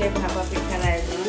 হচ্ছে ভাপা পিঠার আয়োজন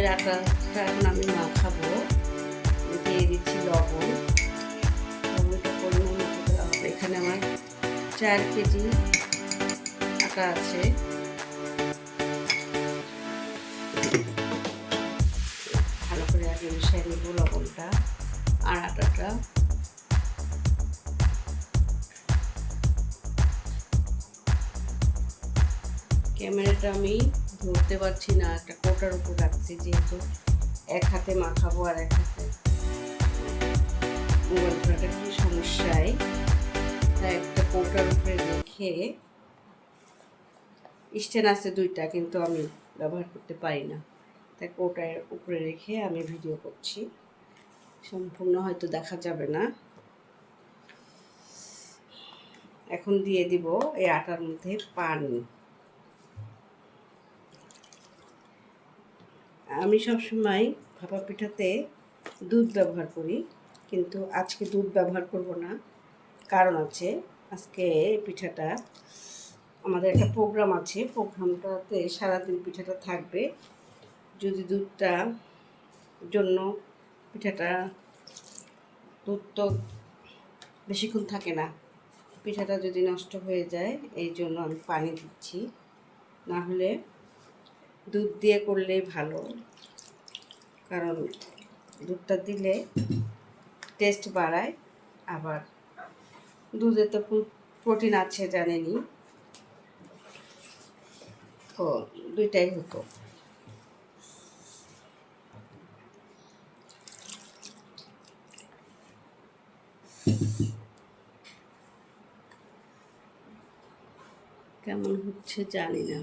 চালের আটাটা এখন আমি মাখাবো। দিয়ে দিচ্ছি লবণ। লবণটা পরিমাণ মতো এখানে আমার চার কেজি আটা আছে। ভালো করে আগে মিশিয়ে নেব লবণটা আর আটাটা। ক্যামেরাটা আমি ধরতে পারছি না, একটা কোটার উপর রাখছি যেহেতু। এক হাতে মাখাবো আর এক হাতে। মোবাইল ধরাটা একটু সমস্যায়? তাই একটা কোটার উপরে রেখে স্ট্যান্ড আছে দুইটা, কিন্তু আমি ব্যবহার করতে পারি না। তাই কোটার উপরে রেখে আমি ভিডিও করছি। সম্পূর্ণ হয়তো দেখা যাবে না। এখন দিয়ে দিব এই আটার মধ্যে পানি। আমি সবসময় ভাপা পিঠাতে দুধ ব্যবহার করি, কিন্তু আজকে দুধ ব্যবহার করব না। কারণ আছে, আজকে পিঠাটা, আমাদের একটা প্রোগ্রাম আছে, প্রোগ্রামটাতে সারাদিন পিঠাটা থাকবে। যদি দুধটা জন্য পিঠাটা দুধ তো বেশিক্ষণ থাকে না, পিঠাটা যদি নষ্ট হয়ে যায়, এই জন্য আমি পানি দিচ্ছি। না হলে দুধ দিয়ে করলেই ভালো। কারণ দুধটা দিলে টেস্ট বাড়ায়। আবার দুধে তো প্রোটিন আছে জানেনি তো দুইটাই হতো। কেমন হচ্ছে জানি না।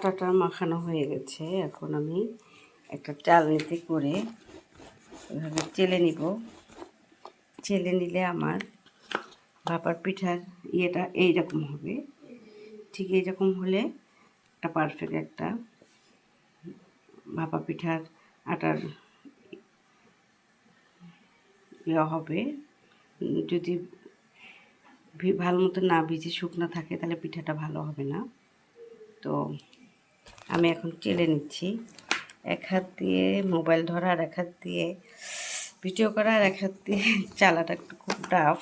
আটাটা মাখানো হয়ে গেছে। এখন আমি একটা চালনিতে করে এভাবে চেলে নিব। চেলে নিলে আমার ভাপার পিঠার ইয়েটা এইরকম হবে। ঠিক এইরকম হলে একটা পারফেক্ট একটা ভাপা পিঠার আটার ইয়ে হবে। যদি ভালো মতো না ভিজে শুকনো থাকে তাহলে পিঠাটা ভালো হবে না। তো আমি এখন চেলে নিচ্ছি। এক হাত দিয়ে মোবাইল ধরা, আর এক হাত দিয়ে ভিডিও করা, আর এক হাত দিয়ে চালাটা একটু খুব টাফ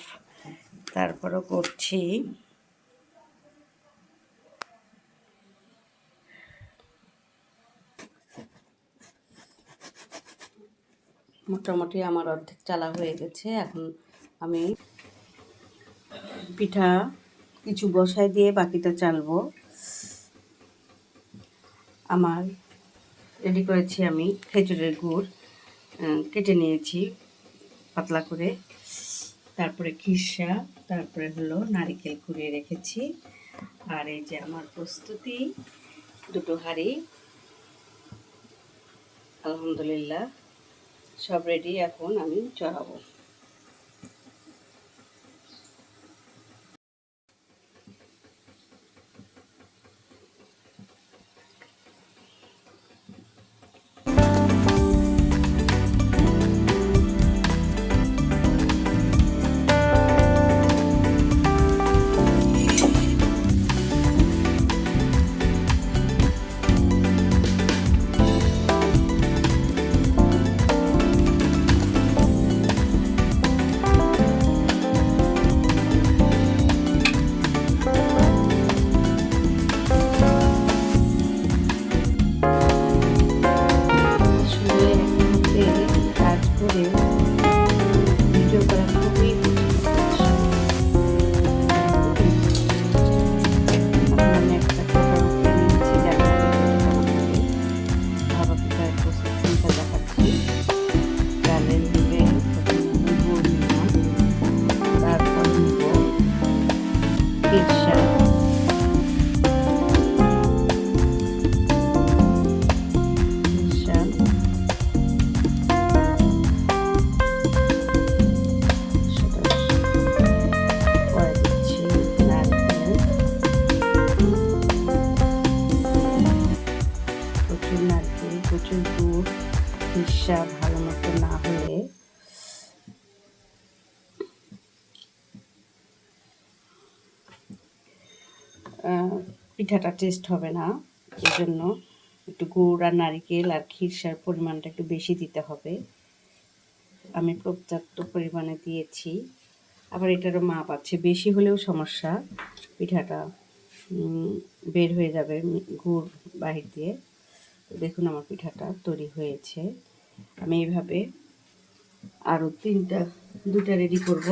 তারপরও করছি। মোটামুটি আমার অর্ধেক চালা হয়ে গেছে। এখন আমি পিঠা কিছু বসাই দিয়ে বাকিটা চালবো। আমার রেডি করেছি আমি খেজুরের গুড় কেটে নিয়েছি পাতলা করে। তারপরে খিসা তারপরে হলো নারিকেল কুড়িয়ে রেখেছি। আর এই যে আমার প্রস্তুতি, দুটো হাঁড়ি, আলহামদুলিল্লাহ, সব রেডি এখন আমি চড়াবো। পিঠাটা টেস্ট হবে না। এই জন্য একটু গুড় আর নারিকেল আর খিরসার পরিমাণটা একটু বেশি দিতে হবে। আমি পর্যাপ্ত পরিমাণে দিয়েছি। আবার এটারও মাপ আছে। বেশি হলেও সমস্যা। পিঠাটা বের হয়ে যাবে গুড় বাহির দিয়ে। দেখুন আমার পিঠাটা তৈরি হয়েছে। আমি এইভাবে আরও তিনটা দুটা রেডি করব।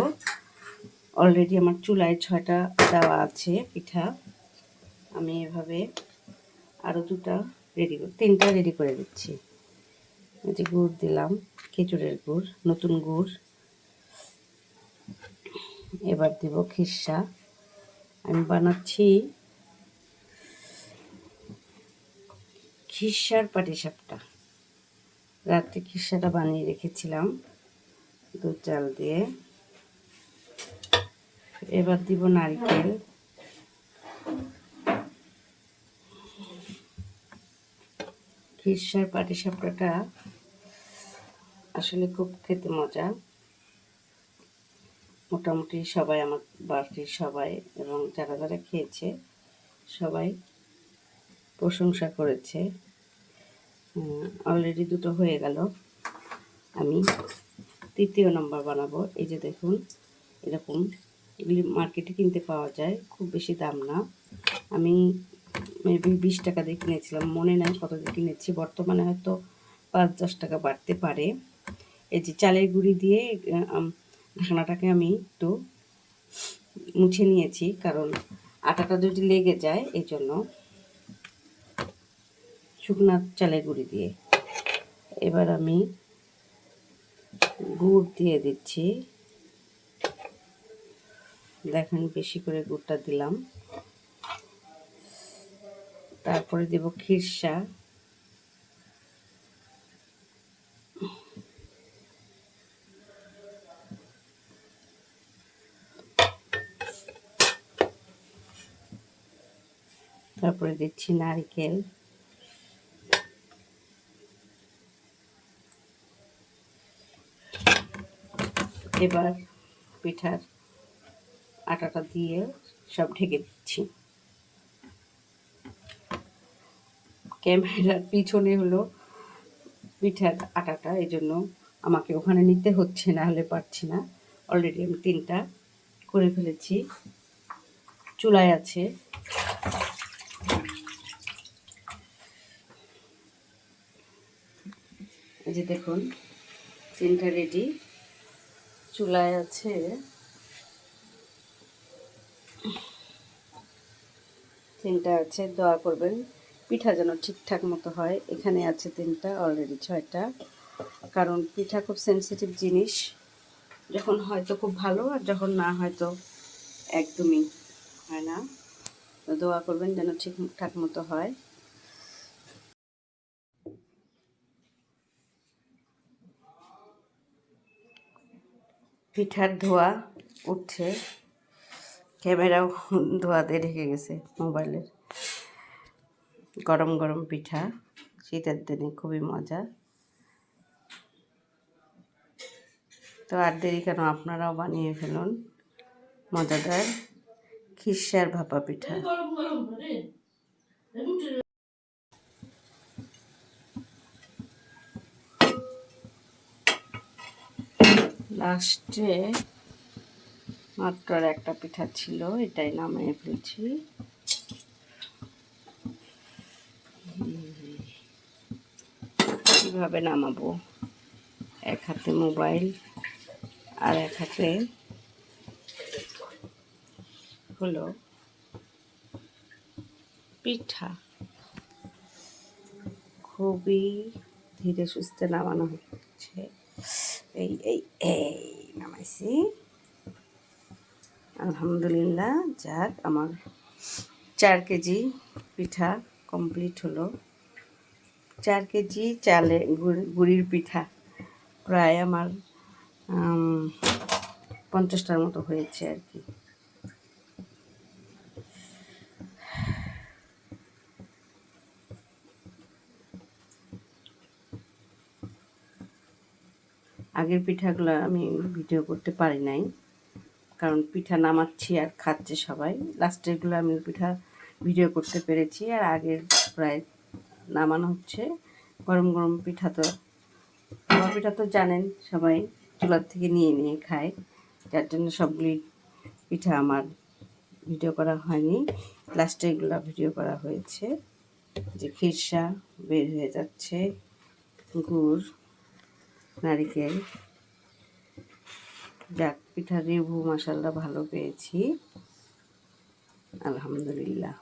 অলরেডি আমার চুলায় ছয়টা দেওয়া আছে পিঠা। আমি এভাবে আরও দুটা রেডি তিনটা রেডি করে দিচ্ছি। যে গুড় দিলাম, খেজুরের গুড়, নতুন গুড়। এবার দিব খিসা। আমি বানাচ্ছি খিসার পাটিসাপটা। রাত্রে খিসাটা বানিয়ে রেখেছিলাম দুধ চাল দিয়ে। এবার দিব নারকেল। খিসার পাটিসাপটাটা আসলে খুব খেতে মজা। মোটামুটি সবাই আমার বাড়ির সবাই এবং যারা যারা খেয়েছে সবাই প্রশংসা করেছে। অলরেডি দুটো হয়ে গেল। আমি তৃতীয় নম্বর বানাবো। এই যে দেখুন, এরকম এগুলি মার্কেটে কিনতে পাওয়া যায়, খুব বেশি দাম না। আমি মেবি বিশ টাকা দিয়ে কিনেছিলাম। মনে নাই কত দিয়ে কিনেছি। বর্তমানে হয়তো পাঁচ দশ টাকা বাড়তে পারে। এই যে চালের গুঁড়ি দিয়ে ঢাকনাটাকে আমি একটু মুছে নিয়েছি, কারণ আটাটা যদি লেগে যায় এই জন্য শুকনা চালের গুঁড়ি দিয়ে। এবার আমি গুড় দিয়ে দিচ্ছি। দেখেন বেশি করে গুড়টা দিলাম। তারপরে দেব খিরসা। তারপরে দিচ্ছি নারকেল। এবার পিঠার আটাটা দিয়ে সব ঢেকে দিচ্ছি। ক্যামেরার পিছনে হলো পিঠার আটাটা, এই জন্য আমাকে ওখানে নিতে হচ্ছে না, হলে পারছি না। অলরেডি আমি তিনটা করে ফেলেছি। চুলায় আছে। এই যে দেখুন, তিনটা রেডি চুলায় আছে। তিনটা আছে, দোয়া করবেন। পিঠা যেন ঠিকঠাক মতো হয়, এখানে আছে তিনটা অলরেডি ছয়টা। কারণ পিঠা খুব সেন্সিটিভ জিনিস, যখন হয়তো খুব ভালো আর যখন না হয়তো একদমই হয় না। দোয়া করবেন যেন ঠিকঠাক মতো হয়। পিঠার ধোয়া উঠছে, ক্যামেরাও ধোয়া দিয়ে ঢেকে গেছে মোবাইলের। গরম গরম পিঠা, শীতের দিনে খুবই মজা। তো আর দেরি কেন? আপনারাও বানিয়ে ফেলুন। মজাদার খিসার ভাপা পিঠা। লাস্টে মাত্র একটা পিঠা ছিল, এটাই নামিয়ে ফেলছি। কীভাবে নামাবো? এক হাতে মোবাইল আর এক হাতে হলো পিঠা। খুবই ধীরে সুস্থে নামানো হচ্ছে। এই এই এই, নামাইছি। আলহামদুলিল্লাহ, যাক, আমার চার কেজি পিঠা কমপ্লিট হলো। চার কেজি চালে গুড়- গুড়ির পিঠা। প্রায় আমার পঞ্চাশটার মতো হয়েছে আর কি। আগের পিঠাগুলো আমি ভিডিও করতে পারি নাই, কারণ পিঠা নামাচ্ছি আর খাচ্ছে সবাই। লাস্টেরগুলো আমি পিঠা ভিডিও করতে পেরেছি, আর আগের প্রায় নামানো হচ্ছে। গরম গরম পিঠা তো ভাপা পিঠা তো জানেন সবাই, চুলার থেকে নিয়ে নিয়ে খায়। যার জন্য সবগুলি পিঠা আমার ভিডিও করা হয়নি। লাস্টে এগুলো ভিডিও করা হয়েছে। যে খিরসা বের হয়ে যাচ্ছে, গুড়, নারিকেল। যাক, পিঠার রিভু মশাল্লা ভালো পেয়েছি। আলহামদুলিল্লাহ।